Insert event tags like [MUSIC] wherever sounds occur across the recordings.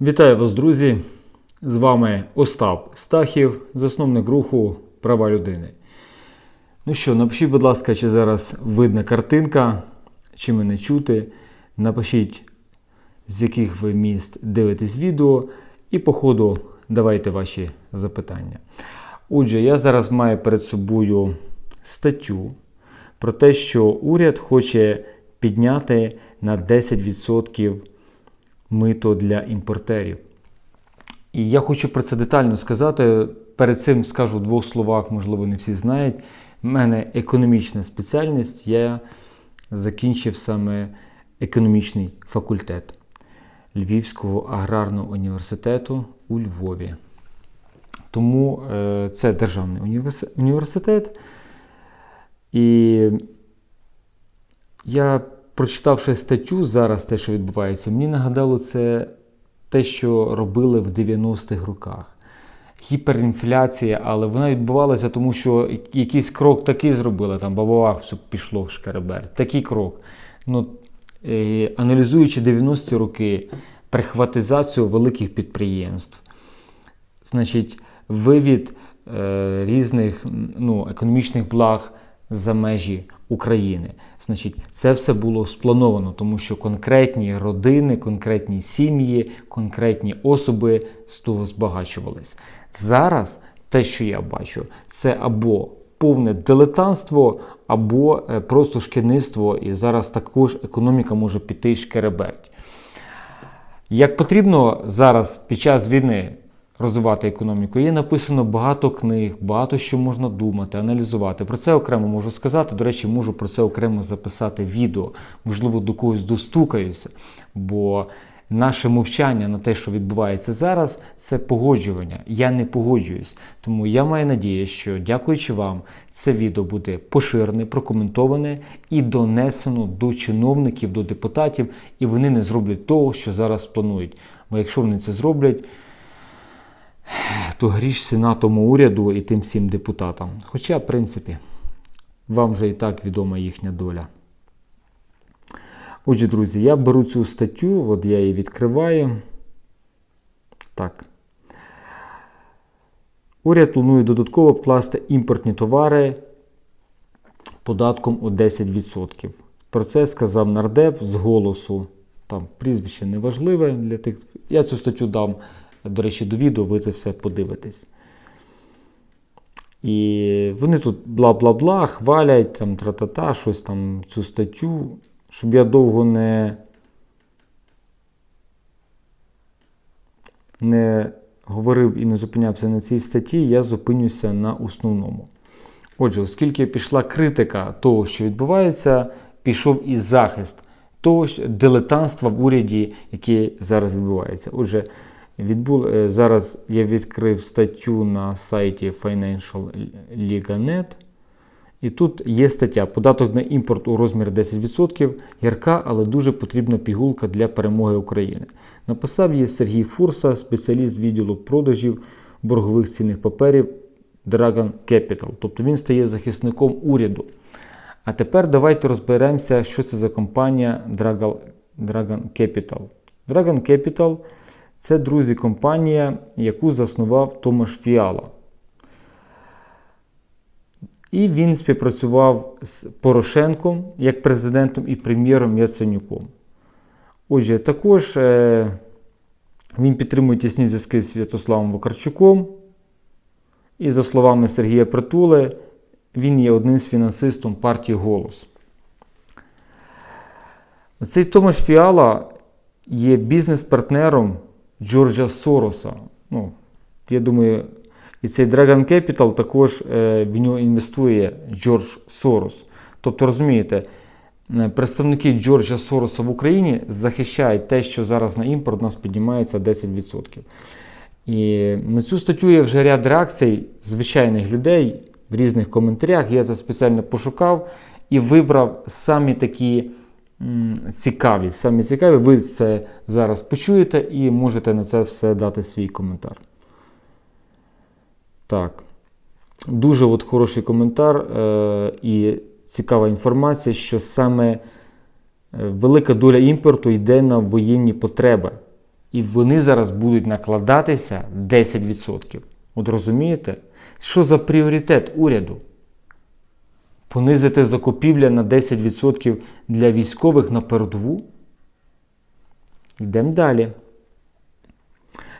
Вітаю вас, друзі! З вами Остап Стахів, засновник руху Права людини. Ну що, напишіть, будь ласка, чи зараз видна картинка, чи мене чути. Напишіть, з яких ви міст дивитесь відео, і по ходу давайте ваші запитання. Отже, я зараз маю перед собою статтю про те, що уряд хоче підняти на 10% мито для імпортерів. І я хочу про це детально сказати. Перед цим скажу в двох словах, можливо, не всі знають. У мене економічна спеціальність, я закінчив саме економічний факультет Львівського аграрного університету у Львові. Тому е, це державний університет. І я, прочитавши статтю зараз, те, що відбувається, мені нагадало це те, що робили в 90-х роках. Гіперінфляція, але вона відбувалася, тому що якийсь крок такий зробили, там бабах, все пішло шкеребер. Такий крок. Ну, е, аналізуючи 90-ті роки, прихватизацію великих підприємств, значить, вивід е, різних ну, економічних благ за межі України. Значить, це все було сплановано, тому що конкретні родини, конкретні сім'ї, конкретні особи з того збагачувались. Зараз те, що я бачу, це або повне дилетантство, або е, просто шкідництво, і зараз також економіка може піти шкереберть. Як потрібно зараз під час війни розвивати економіку, є написано багато книг, багато що можна думати, аналізувати. Про це окремо можу сказати. До речі, можу про це окремо записати відео. Можливо, до когось достукаюся. Бо наше мовчання на те, що відбувається зараз, це погоджування. Я не погоджуюсь. Тому я маю надію, що дякуючи вам, це відео буде поширене, прокоментоване і донесено до чиновників, до депутатів, і вони не зроблять того, що зараз планують. Бо якщо вони це зроблять, [SIGHS] то гріш сенатому уряду і тим всім депутатам. Хоча, в принципі, вам вже і так відома їхня доля. Отже, друзі, я беру цю статтю, от я її відкриваю. Так. Уряд планує додатково обкласти імпортні товари податком у 10%. Про це сказав нардеп з голосу. Там прізвище неважливе для тих. Я цю статтю дам, до речі, до відео, ви це все подивитесь. І вони тут бла-бла-бла, хвалять, там тра-та-та, щось там цю статтю, щоб я довго не, не говорив і не зупинявся на цій статті, я зупинюся на основному. Отже, оскільки пішла критика того, що відбувається, пішов і захист того дилетантства в уряді, яке зараз відбувається. Отже, відбул, е, зараз я відкрив статтю на сайті Financial Liga.net. І тут є стаття податок на імпорт у розмірі 10%, гірка, але дуже потрібна пігулка для перемоги України. Написав її Сергій Фурса, спеціаліст відділу продажів боргових цінних паперів Dragon Capital. Тобто він стає захисником уряду. А тепер давайте розберемося, що це за компанія Dragon Capital. Dragon Capital це, друзі, компанія, яку заснував Томаш Фіала. І він співпрацював з Порошенком як президентом і прем'єром Яценюком. Отже, також е, він підтримує тісні зв'язки з Святославом Вакарчуком. І, за словами Сергія Притули, він є одним з фінансистом партії Голос. Цей Томаш Фіала є бізнес-партнером Джорджа Сороса. Ну, я думаю, і цей Dragon Capital також е, в нього інвестує Джордж Сорос. Тобто, розумієте, е, представники Джорджа Сороса в Україні захищають те, що зараз на імпорт у нас піднімається 10%. І на цю статтю є вже ряд реакцій звичайних людей в різних коментарях. Я це спеціально пошукав і вибрав самі такі цікаві. Самі цікаві. Ви це зараз почуєте і можете на це все дати свій коментар. Так. Дуже от хороший коментар е, і цікава інформація, що саме е, велика доля імпорту йде на воєнні потреби. І вони зараз будуть накладатися 10%. От розумієте? Що за пріоритет уряду? Понизити закупівля на 10% для військових на передову? Йдемо далі.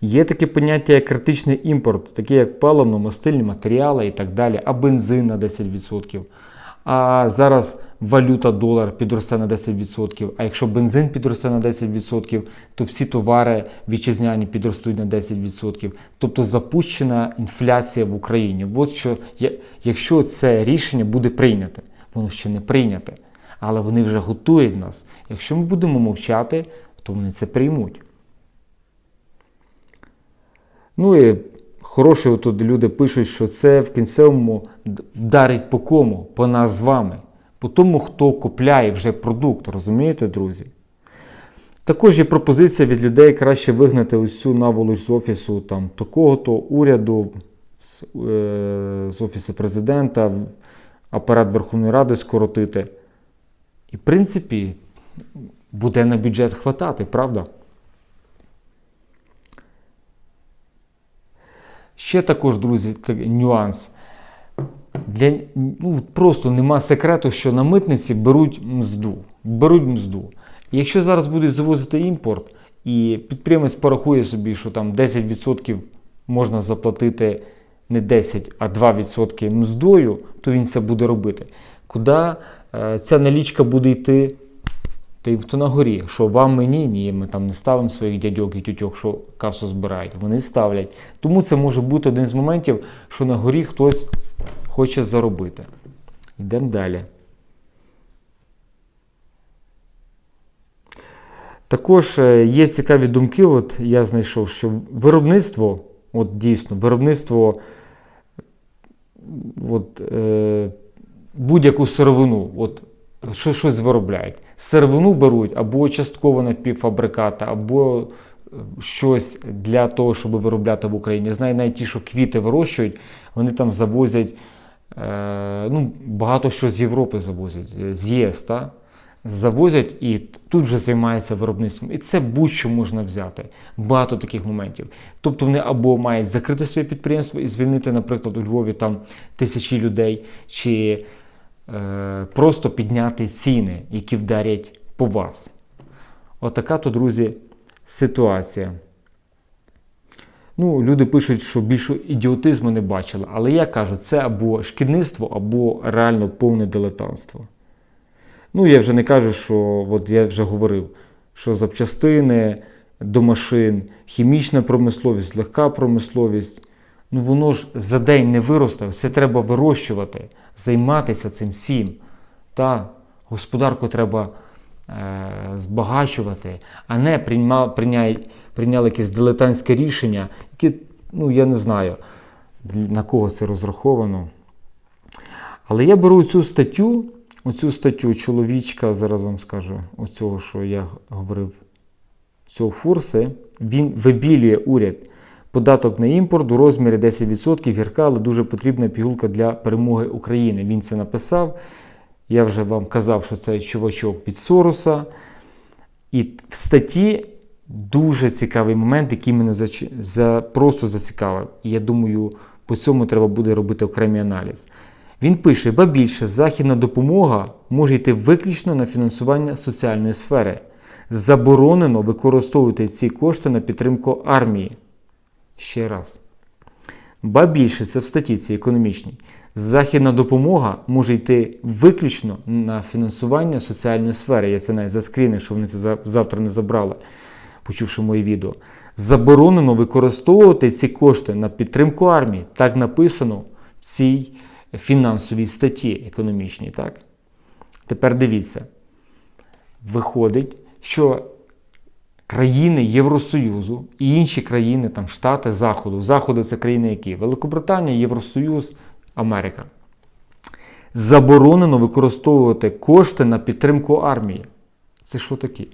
Є таке поняття як критичний імпорт, такі як паливно-мастильні матеріали і так далі, а бензин на 10%. А зараз валюта долар підросте на 10%. А якщо бензин підросте на 10%, то всі товари вітчизняні підростуть на 10%. Тобто запущена інфляція в Україні. От що, якщо це рішення буде прийняте, воно ще не прийняте, але вони вже готують нас. Якщо ми будемо мовчати, то вони це приймуть. Ну і хороше, тут люди пишуть, що це в кінцевому вдарить по кому? По нас з вами. По тому, хто купляє вже продукт, розумієте, друзі? Також є пропозиція від людей краще вигнати усю наволоч з офісу там, такого-то уряду, з, е, з офісу президента, апарат Верховної Ради скоротити. І, в принципі, буде на бюджет хватати, правда? Ще також, друзі, нюанс. Для, ну, просто нема секрету, що на митниці беруть мзду. Беруть мзду. Якщо зараз будуть завозити імпорт, і підприємець порахує собі, що там 10% можна заплатити не 10, а 2% мздою, то він це буде робити. Куди е, ця налічка буде йти? Та хто на горі, що вам мені, ні, ми там не ставимо своїх дядьок і тютьок, що касу збирають. Вони ставлять. Тому це може бути один з моментів, що на горі хтось хоче заробити. Йдемо далі. Також е, є цікаві думки. От я знайшов, що виробництво, от дійсно, виробництво от, е, будь-яку сировину, от, що, щось виробляють. Сировину беруть або частково напівфабрикати, або е, щось для того, щоб виробляти в Україні. Знаю, навіть ті, що квіти вирощують, вони там завозять е, ну, багато що з Європи завозять, е, з ЄС. Та? Завозять і тут вже займаються виробництвом. І це будь-що можна взяти. Багато таких моментів. Тобто вони або мають закрити своє підприємство і звільнити, наприклад, у Львові там тисячі людей, чи просто підняти ціни, які вдарять по вас. Отака то, друзі, ситуація. Ну, люди пишуть, що більше ідіотизму не бачили, але я кажу, це або шкідництво, або реально повне дилетантство. Ну, я вже не кажу, що от я вже говорив, що запчастини до машин, хімічна промисловість, легка промисловість. Ну воно ж за день не виросте, це треба вирощувати, займатися цим всім. Та господарку треба е, збагачувати, а не прийма, прийняй, прийняли якесь дилетантське рішення, яке, ну я не знаю, на кого це розраховано. Але я беру цю статтю, оцю статтю чоловічка, зараз вам скажу, оцього, що я говорив, цього фурси, він вибілює уряд. Податок на імпорт у розмірі 10% гірка, але дуже потрібна пігулка для перемоги України. Він це написав. Я вже вам казав, що це чувачок від Сороса. І в статті дуже цікавий момент, який мене зач... за... просто зацікавив. І я думаю, по цьому треба буде робити окремий аналіз. Він пише: ба більше, західна допомога може йти виключно на фінансування соціальної сфери. Заборонено використовувати ці кошти на підтримку армії. Ще раз. Ба більше, це в статті цій економічній. Західна допомога може йти виключно на фінансування соціальної сфери. Я це навіть заскрінив, щоб вони це завтра не забрали, почувши моє відео. Заборонено використовувати ці кошти на підтримку армії. Так написано в цій фінансовій статті економічній. Так? Тепер дивіться. Виходить, що країни Євросоюзу і інші країни, там Штати Заходу. Заходу це країни які? Великобританія, Євросоюз, Америка. Заборонено використовувати кошти на підтримку армії. Це що таке?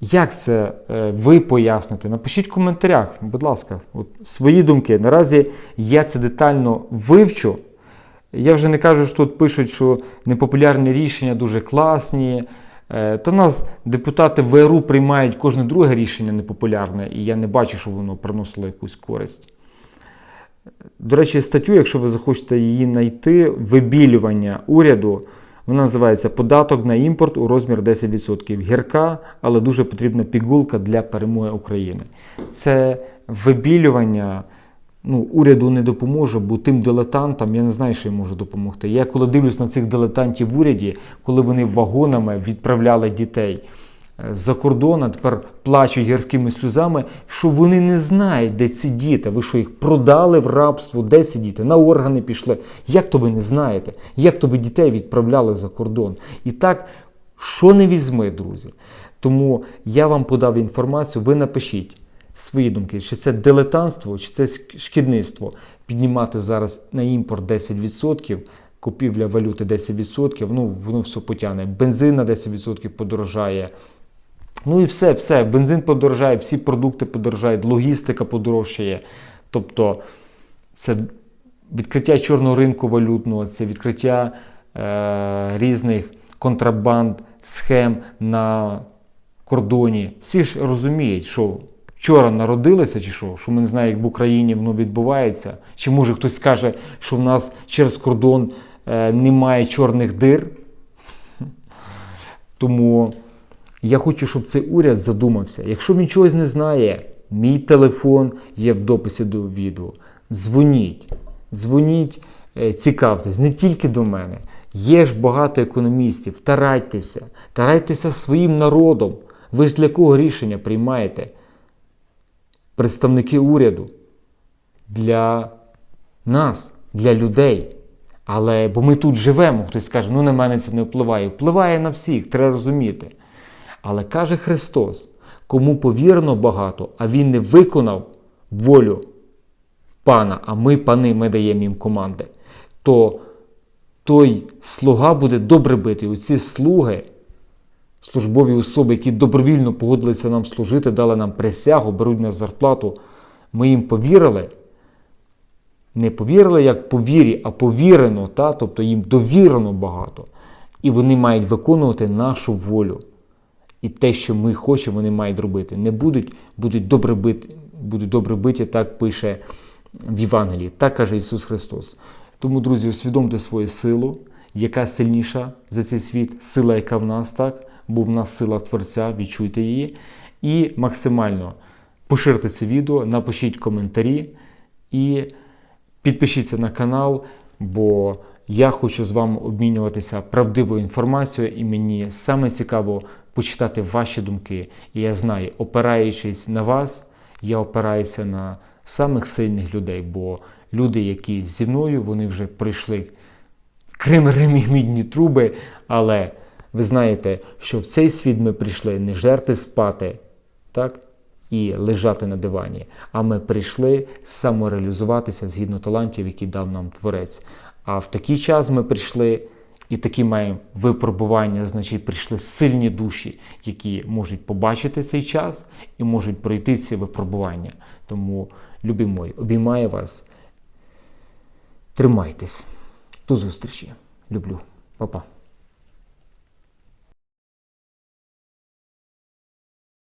Як це е, ви поясните? Напишіть в коментарях, будь ласка, от, свої думки. Наразі я це детально вивчу. Я вже не кажу, що тут пишуть, що непопулярні рішення дуже класні, Та в нас депутати ВРУ приймають кожне друге рішення непопулярне, і я не бачу, що воно приносило якусь користь. До речі, статтю, якщо ви захочете її знайти, вибілювання уряду, вона називається Податок на імпорт у розмір 10%. Гірка, але дуже потрібна пігулка для перемоги України. Це вибілювання ну, уряду не допоможе, бо тим дилетантам я не знаю, що їм може допомогти. Я коли дивлюсь на цих дилетантів в уряді, коли вони вагонами відправляли дітей е, з-за кордону, тепер плачуть гіркими сльозами, що вони не знають, де ці діти. Ви що їх продали в рабство? Де ці діти? На органи пішли. Як то ви не знаєте? Як то ви дітей відправляли за кордон? І так, що не візьми, друзі. Тому я вам подав інформацію, ви напишіть свої думки, чи це дилетантство, чи це шкідництво. Піднімати зараз на імпорт 10%, купівля валюти 10%, ну воно все потягне. Бензин на 10% подорожає. Ну і все, все. Бензин подорожає, всі продукти подорожають, логістика подорожчає. Тобто це відкриття чорного ринку валютного, це відкриття е, різних контрабанд, схем на кордоні. Всі ж розуміють, що вчора народилися, чи що, що ми не знаємо, як в Україні воно відбувається. Чи може хтось скаже, що в нас через кордон е, немає чорних дир. Тому я хочу, щоб цей уряд задумався. Якщо він чогось не знає, мій телефон є в дописі до відео. Дзвоніть, дзвоніть, е, цікавтесь, не тільки до мене. Є ж багато економістів. Тарайтеся, тарайтеся своїм народом. Ви ж для кого рішення приймаєте? Представники уряду для нас, для людей. Але бо ми тут живемо, хтось скаже, ну на мене це не впливає. Впливає на всіх, треба розуміти. Але каже Христос, кому повірено багато, а Він не виконав волю пана, а ми, пани, ми даємо їм команди, то той слуга буде добре битий. Оці слуги, службові особи, які добровільно погодилися нам служити, дали нам присягу, беруть на зарплату, ми їм повірили. Не повірили як по вірі, а повірено, та? тобто їм довірено багато. І вони мають виконувати нашу волю. І те, що ми хочемо, вони мають робити. Не будуть, будуть добре бити, будуть добре биті, так пише в Євангелії. Так каже Ісус Христос. Тому, друзі, усвідомте свою силу, яка сильніша за цей світ, сила, яка в нас, так, бо в нас сила Творця, відчуйте її. І максимально поширте це відео, напишіть коментарі і підпишіться на канал, бо я хочу з вами обмінюватися правдивою інформацією, і мені саме цікаво почитати ваші думки. І я знаю, опираючись на вас, я опираюся на самих сильних людей, бо люди, які зі мною, вони вже пройшли Крим, Рим і мідні труби. Але ви знаєте, що в цей світ ми прийшли не жерти спати, так? І лежати на дивані. А ми прийшли самореалізуватися згідно талантів, які дав нам Творець. А в такий час ми прийшли і такі маємо випробування, значить, прийшли сильні душі, які можуть побачити цей час і можуть пройти ці випробування. Тому, любі мої, обіймаю вас. Тримайтесь. До зустрічі. Люблю. Па-па.